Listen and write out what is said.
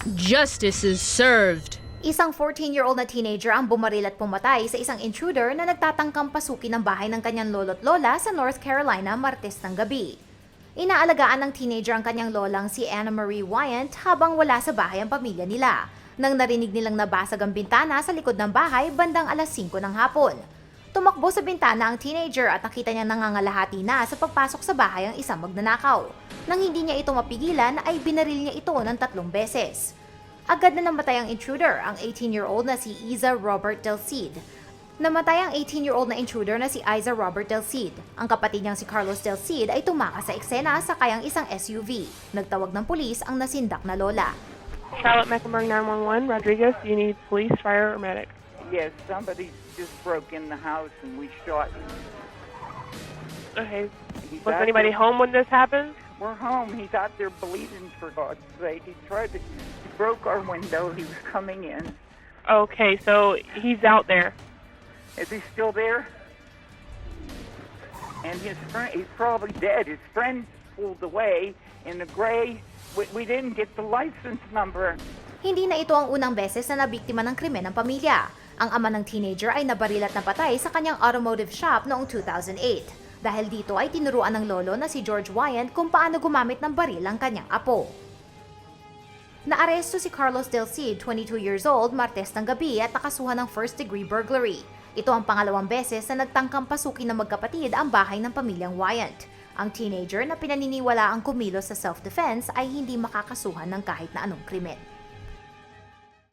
Justice is served. Isang 14-year-old na teenager ang bumaril at pumatay sa isang intruder na nagtatangkang pasukin ang bahay ng kanyang lolo't lola sa North Carolina Martes ng gabi. Inaalagaan ng teenager ang kanyang lolang si Anna Marie Wyant habang wala sa bahay ang pamilya nila. Nang narinig nilang nabasag ang bintana sa likod ng bahay bandang alas 5 ng hapon. Tumakbo sa bintana ang teenager at nakita niya nangangalahati na sa pagpasok sa bahay ang isang magnanakaw. Nang hindi niya ito mapigilan ay binaril niya ito ng tatlong beses. Agad na namatay ang intruder, ang 18-year-old na si Iza Robert Del Cid. Namatay ang 18-year-old na intruder na si Iza Robert Del Cid. Ang kapatid niyang si Carlos Del Cid ay tumakas sa eksena sa kayang isang SUV. Nagtawag ng pulis ang nasindak na lola. Charlotte Mecklenburg 911, Rodriguez, do you need police, fire, or medic? Yes, somebody just broke in the house and we shot. Okay. He's Was anybody there- home when this happened? We're home. He's out there bleeding for God's sake. He tried to, he broke our window. He was coming in. Okay, so he's out there. Is he still there? And his friend, he's probably dead. His friend pulled away in the gray. We, we didn't get the license number. Hindi na ito ang unang beses na nabiktima ng krimen ng pamilya. Ang ama ng teenager ay nabaril at napatay sa kanyang automotive shop noong 2008. Dahil dito ay tinuruan ng lolo na si George Wyant kung paano gumamit ng baril ang kanyang apo. Naaresto si Carlos Del Cid, 22 years old, Martes ng gabi at nakasuhan ng first-degree burglary. Ito ang pangalawang beses na nagtangkang pasukin ng magkapatid ang bahay ng pamilyang Wyant. Ang teenager na pinaniniwala ang kumilos sa self-defense ay hindi makakasuhan ng kahit na anong krimen.